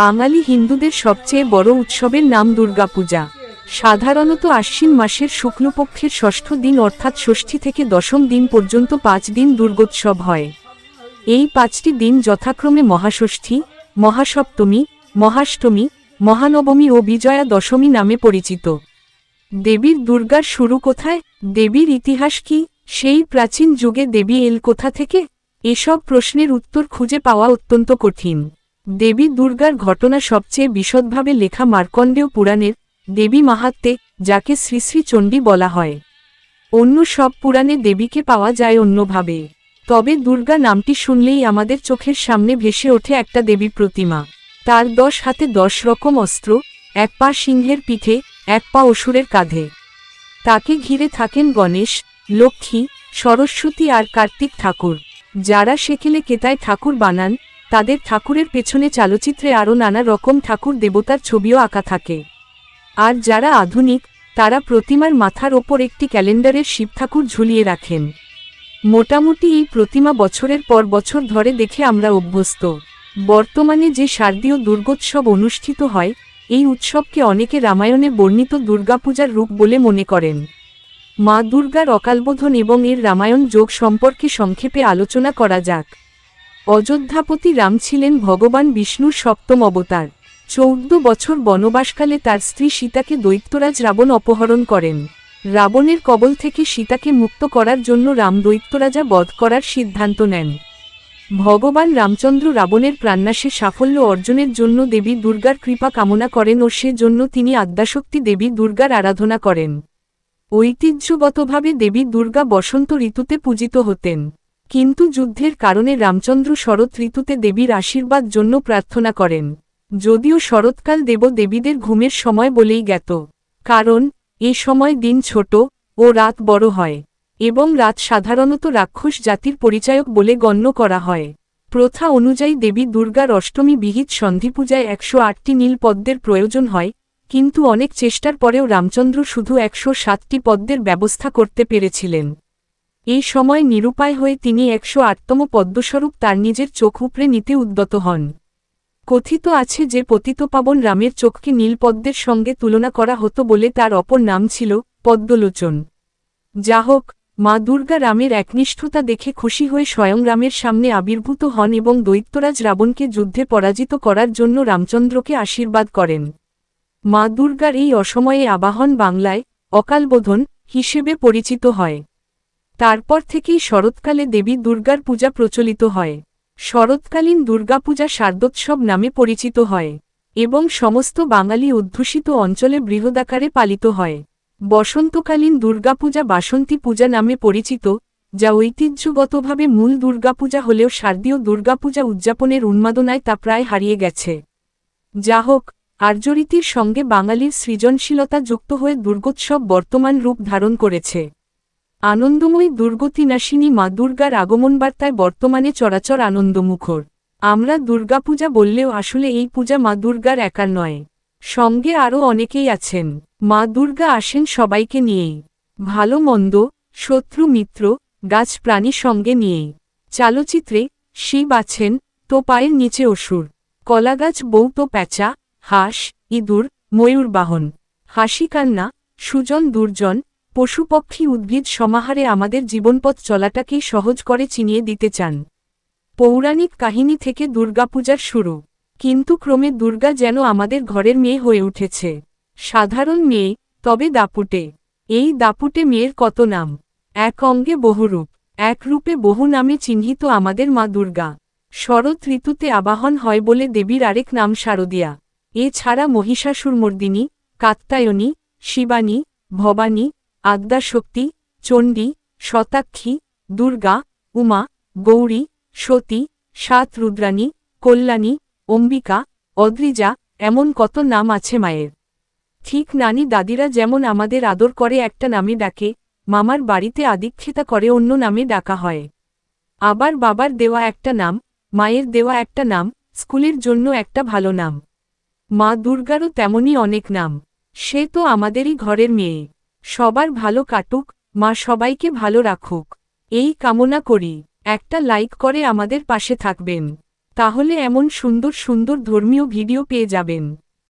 বাঙালি হিন্দুদের সবচেয়ে বড় উৎসবের নাম দুর্গাপূজা। সাধারণত আশ্বিন মাসের শুক্লপক্ষের ষষ্ঠ দিন অর্থাৎ ষষ্ঠী থেকে দশম দিন পর্যন্ত পাঁচ দিন দুর্গোৎসব হয়। এই পাঁচটি দিন যথাক্রমে মহাষষ্ঠী, মহাসপ্তমী, মহাষ্টমী, মহানবমী ও বিজয়া দশমী নামে পরিচিত। দেবীর দুর্গার শুরু কোথায়? দেবীর ইতিহাস কি? সেই প্রাচীন যুগে দেবী এল কোথা থেকে? এসব প্রশ্নের উত্তর খুঁজে পাওয়া অত্যন্ত কঠিন। দেবী দুর্গার ঘটনা সবচেয়ে বিশদভাবে লেখা মার্কণ্ডেয় পুরাণের দেবী মাহাত্মে, যাকে শ্রী শ্রী চণ্ডী বলা হয়। অন্য সব পুরাণে দেবীকে পাওয়া যায় অন্যভাবে। তবে দুর্গা নামটি শুনলেই আমাদের চোখের সামনে ভেসে ওঠে একটা দেবী প্রতিমা। তার দশ হাতে দশ রকম অস্ত্র, এক পা সিংহের পিঠে, এক পা অসুরের কাঁধে। তাকে ঘিরে থাকেন গণেশ, লক্ষ্মী, সরস্বতী আর কার্তিক ঠাকুর। যারা সেকেলে কেতায় ঠাকুর বানান তাদের ঠাকুরের পেছনে চালচিত্রে আরও নানা রকম ঠাকুর দেবতার ছবিও আঁকা থাকে। আর যারা আধুনিক, তারা প্রতিমার মাথার ওপর একটি ক্যালেন্ডারের শিব ঠাকুর ঝুলিয়ে রাখেন। মোটামুটি এই প্রতিমা বছরের পর বছর ধরে দেখে আমরা অভ্যস্ত। বর্তমানে যে শারদীয় দুর্গোৎসব অনুষ্ঠিত হয়, এই উৎসবকে অনেকে রামায়ণে বর্ণিত দুর্গাপূজার রূপ বলে মনে করেন। মা দুর্গার অকালবোধন এবং এর রামায়ণ যোগ সম্পর্কে সংক্ষেপে আলোচনা করা যাক। অযোধ্যাপতি রাম ছিলেন ভগবান বিষ্ণুর সপ্তম অবতার। চৌদ্দ বছর বনবাসকালে তার স্ত্রী সীতাকে দৈত্যরাজ রাবণ অপহরণ করেন। রাবণের কবল থেকে সীতাকে মুক্ত করার জন্য রাম দৈত্যরাজা বধ করার সিদ্ধান্ত নেন। ভগবান রামচন্দ্র রাবণের প্রাণনাশে সাফল্য অর্জনের জন্য দেবী দুর্গার কৃপা কামনা করেন ও সে জন্য তিনি আদ্যাশক্তি দেবী দুর্গার আরাধনা করেন। ঐতিহ্যগতভাবে দেবী দুর্গা বসন্ত ঋতুতে পূজিত হতেন। কিন্তু যুদ্ধের কারণে রামচন্দ্র শরৎ ঋতুতে দেবীর আশীর্বাদ জন্য প্রার্থনা করেন। যদিও শরৎকাল দেব দেবীদের ঘুমের সময় বলেই জ্ঞাত। কারণ, এ সময় দিন ছোট ও রাত বড় হয় এবং রাত সাধারণত রাক্ষস জাতির পরিচায়ক বলে গণ্য করা হয়। প্রথা অনুযায়ী দেবী দুর্গার অষ্টমী বিহিত সন্ধিপূজায় একশো আটটি নীল পদ্মের প্রয়োজন হয়, কিন্তু অনেক চেষ্টার পরেও রামচন্দ্র শুধু একশো সাতটি পদ্মের ব্যবস্থা করতে পেরেছিলেন। এই সময় নিরুপায় হয়ে তিনি একশো আটতম পদ্মস্বরূপ তার নিজের চোখ উপড়ে নিতে উদ্যত হন। কথিত আছে যে পতিতপাবন রামের চোখকে নীলপদ্মের সঙ্গে তুলনা করা হতো বলে তার অপর নাম ছিল পদ্মলোচন। যা হোক, মা দুর্গা রামের একনিষ্ঠতা দেখে খুশি হয়ে স্বয়ং রামের সামনে আবির্ভূত হন এবং দৈত্যরাজ রাবণকে যুদ্ধে পরাজিত করার জন্য রামচন্দ্রকে আশীর্বাদ করেন। মা দুর্গার এই অসময়ে আবাহন বাংলায় অকালবোধন হিসেবে পরিচিত হয়। তারপর থেকেই শরৎকালে দেবী দুর্গার পূজা প্রচলিত হয়। শরৎকালীন দুর্গাপূজা শারদোৎসব নামে পরিচিত হয় এবং সমস্ত বাঙালি অধ্যুষিত অঞ্চলে বৃহদাকারে পালিত হয়। বসন্তকালীন দুর্গাপূজা বাসন্তী পূজা নামে পরিচিত, যা ঐতিহ্যগতভাবে মূল দুর্গাপূজা হলেও শারদীয় দুর্গাপূজা উদযাপনের উন্মাদনায় তা প্রায় হারিয়ে গেছে। যা হোক আর্যরীতির সঙ্গে বাঙালির সৃজনশীলতা যুক্ত হয়ে দুর্গোৎসব বর্তমান রূপ ধারণ করেছে। আনন্দময়ী দুর্গতিনাশিনী মা দুর্গার আগমনবার্তায় বর্তমানে চরাচর আনন্দমুখর। আমরা দুর্গাপূজা বললেও আসলে এই পূজা মা দুর্গার একার নয়। সঙ্গে আরও অনেকেই আছেন। মা দুর্গা আসেন সবাইকে নিয়েই। ভালো মন্দ, শত্রু মিত্র, গাছ প্রাণী সঙ্গে নিয়েই। চালচিত্রে শিব আছেন, তো পায়ের নিচে অসুর। কলাগাছ, বউ তো প্যাঁচা, হাঁস, ইঁদুর, ময়ূর বাহন। হাসি কান্না সুজন দুর্জন পশুপক্ষী উদ্ভিদ সমাহারে আমাদের জীবনপথ চলাটাকেই সহজ করে চিনিয়ে দিতে চান। পৌরাণিক কাহিনী থেকে দুর্গাপূজার শুরু। কিন্তু ক্রমে দুর্গা যেন আমাদের ঘরের মেয়ে হয়ে উঠেছে। সাধারণ মেয়ে, তবে দাপুটে। এই দাপুটে মেয়ের কত নাম? এক অঙ্গে বহুরূপ। এক রূপে বহু নামে চিহ্নিত আমাদের মা দুর্গা। শরৎ ঋতুতে আবাহন হয় বলে দেবীর আরেক নাম শারদিয়া। এছাড়া মহিষাসুরমর্দিনী, কাত্তায়নী, শিবানী, ভবানী আদ্যাশক্তি চণ্ডী, শতাক্ষী, দুর্গা, উমা, গৌরী, সতী, সাত রুদ্রাণী, কল্যাণী, অম্বিকা, অদ্রিজা, এমন কত নাম আছে মায়ের। ঠিক নানি দাদিরা যেমন আমাদের আদর করে একটা নামে ডাকে, মামার বাড়িতে আদিক্ষেতা করে অন্য নামে ডাকা হয়। আবার বাবার দেওয়া একটা নাম, মায়ের দেওয়া একটা নাম, স্কুলের জন্য একটা ভালো নাম। মা দুর্গারও তেমনই অনেক নাম। সে তো আমাদেরই ঘরের মেয়ে। সবার ভালো কাটুক, মা সবাইকে ভালো রাখুক। এই কামনা করি, একটা লাইক করে আমাদের পাশে থাকবেন। তাহলে এমন সুন্দর সুন্দর ধর্মীয় ভিডিও পেয়ে যাবেন।